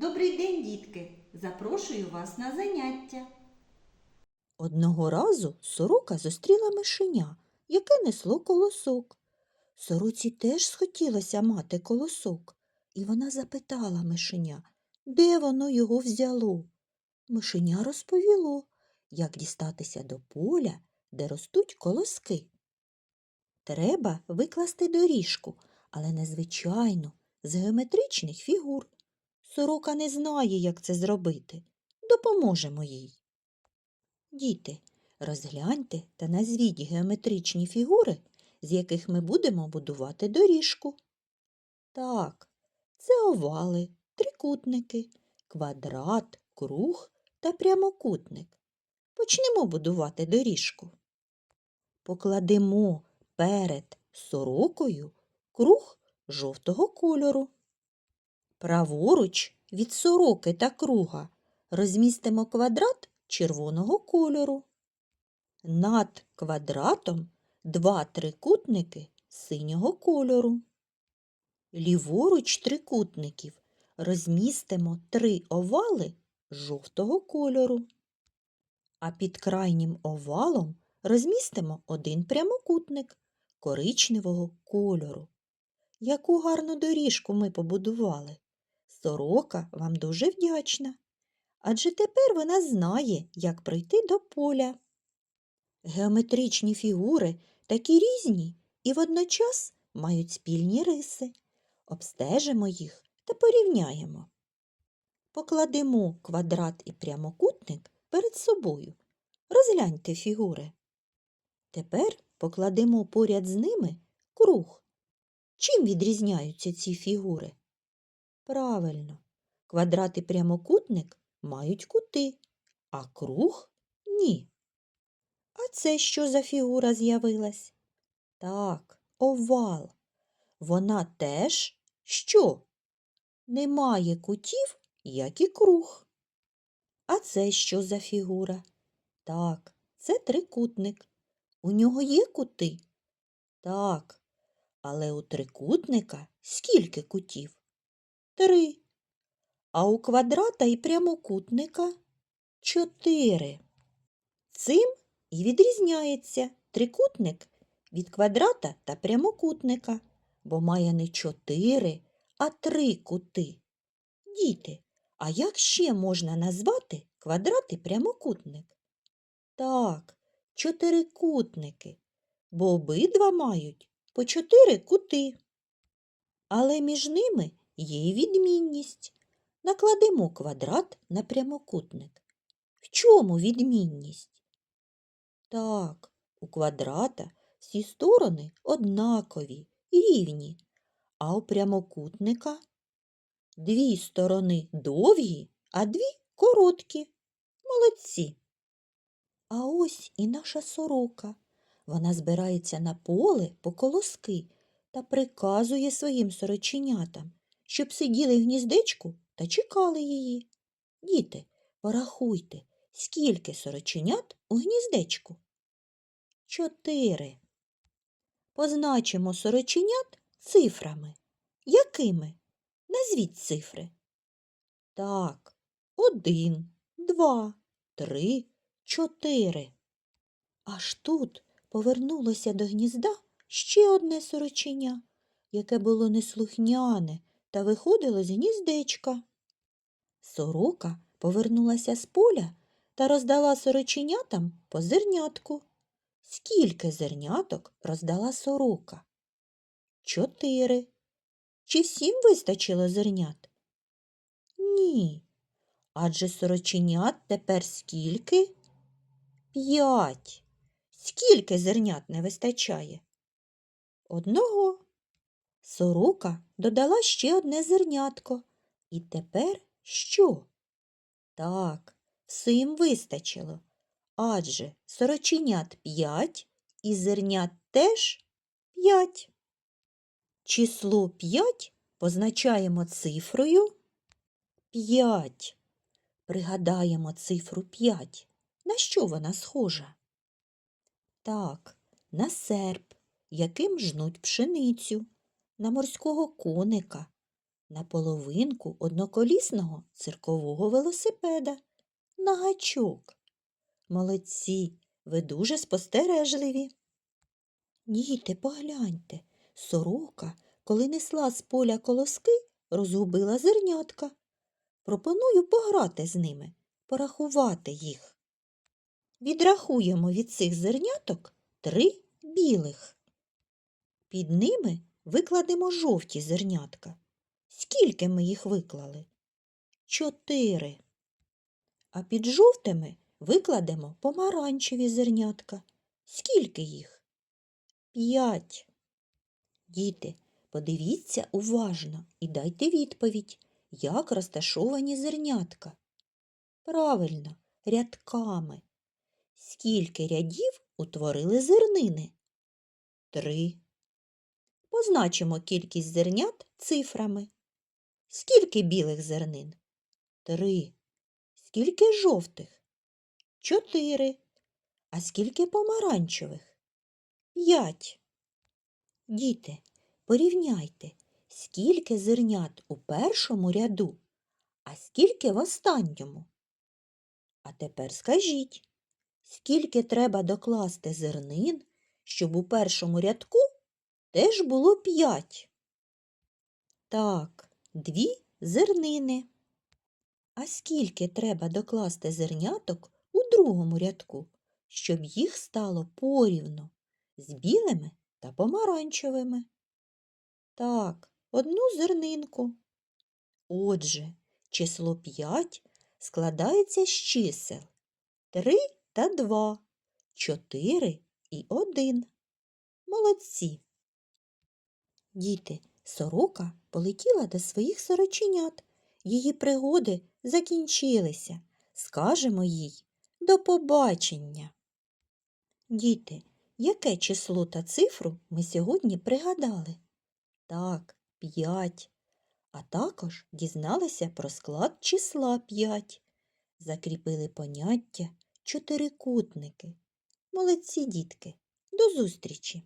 Добрий день, дітки! Запрошую вас на заняття. Одного разу сорока зустріла мишеня, яке несло колосок. Сороці теж схотілося мати колосок, і вона запитала мишеня, де воно його взяло. Мишеня розповіло, як дістатися до поля, де ростуть колоски. Треба викласти доріжку, але не звичайну, з геометричних фігур. Сорока не знає, як це зробити. Допоможемо їй. Діти, розгляньте та назвіть геометричні фігури, з яких ми будемо будувати доріжку. Так, це овали, трикутники, квадрат, круг та прямокутник. Почнемо будувати доріжку. Покладемо перед сорокою круг жовтого кольору. Праворуч від сороки та круга розмістимо квадрат червоного кольору. Над квадратом два трикутники синього кольору. Ліворуч трикутників розмістимо три овали жовтого кольору. А під крайнім овалом розмістимо один прямокутник коричневого кольору. Яку гарну доріжку ми побудували. Сорока вам дуже вдячна адже тепер вона знає, як пройти до поля. Геометричні фігури такі різні і водночас мають спільні риси. Обстежимо їх та порівняємо. Покладемо квадрат і прямокутник перед собою. Розгляньте фігури. Тепер покладемо поряд з ними круг. Чим відрізняються ці фігури? Правильно, квадрат і прямокутник мають кути, а круг ні. А це що за фігура з'явилась? Так, овал. Вона теж що? Не має кутів, як і круг. А це що за фігура? Так, це трикутник. У нього є кути? Так. Але у трикутника скільки кутів? Три. А у квадрата і прямокутника чотири. Цим і відрізняється трикутник від квадрата та прямокутника, бо має не чотири, а три кути. Діти, а як ще можна назвати квадрат і прямокутник? Так, чотирикутники, бо обидва мають по чотири кути. Але між ними є відмінність. Накладемо квадрат на прямокутник. В чому відмінність? Так, у квадрата всі сторони однакові рівні, а у прямокутника дві сторони довгі, а дві короткі. Молодці. А ось і наша сорока. Вона збирається на поле по колоски та приказує своїм сороченятам, щоб сиділи в гніздечку та чекали її. Діти, порахуйте, скільки сороченят у гніздечку? Чотири. Позначимо сороченят цифрами. Якими? Назвіть цифри. Так, один, два, три, чотири. Аж тут повернулося до гнізда ще одне сороченя, яке було неслухняне та виходило з гніздечка. Сорока повернулася з поля та роздала сороченятам по зернятку. Скільки зерняток роздала сорока? Чотири. Чи всім вистачило зернят? Ні. Адже сороченят тепер скільки? П'ять. Скільки зернят не вистачає? Одного. Сорока додала ще одне зернятко. І тепер що? Так, всім вистачило. Адже сороченят п'ять і зернят теж п'ять. Число п'ять позначаємо цифрою п'ять. Пригадаємо цифру п'ять. На що вона схожа? Так, на серп, яким жнуть пшеницю, на морського коника, на половинку одноколісного циркового велосипеда на гачок. Молодці, ви дуже спостережливі. Діти, погляньте, сорока, коли несла з поля колоски, розгубила зернятка. Пропоную пограти з ними, порахувати їх. Відрахуємо від цих зерняток три білих. Під ними викладемо жовті зернятка. Скільки ми їх виклали? Чотири. А під жовтими викладемо помаранчеві зернятка. Скільки їх? П'ять. Діти, подивіться уважно і дайте відповідь, як розташовані зернятка. Правильно, рядками. Скільки рядів утворили зернини? Три. Позначимо кількість зернят цифрами. Скільки білих зернин? Три. Скільки жовтих? Чотири. А скільки помаранчевих? П'ять. Діти, порівняйте, скільки зернят у першому ряду, а скільки в останньому. А тепер скажіть, скільки треба докласти зернин, щоб у першому рядку теж було п'ять? Так, дві зернини. А скільки треба докласти зерняток у другому рядку, щоб їх стало порівну з білими та помаранчевими? Так, одну зернинку. Отже, число 5 складається з чисел 3 та 2, 4 і 1. Молодці. Діти, сорока полетіла до своїх сороченят. Її пригоди закінчилися. Скажемо їй до побачення. Діти, яке число та цифру ми сьогодні пригадали? Так, 5. А також дізналися про склад числа 5. Закріпили поняття чотирикутники. Молодці дітки. До зустрічі!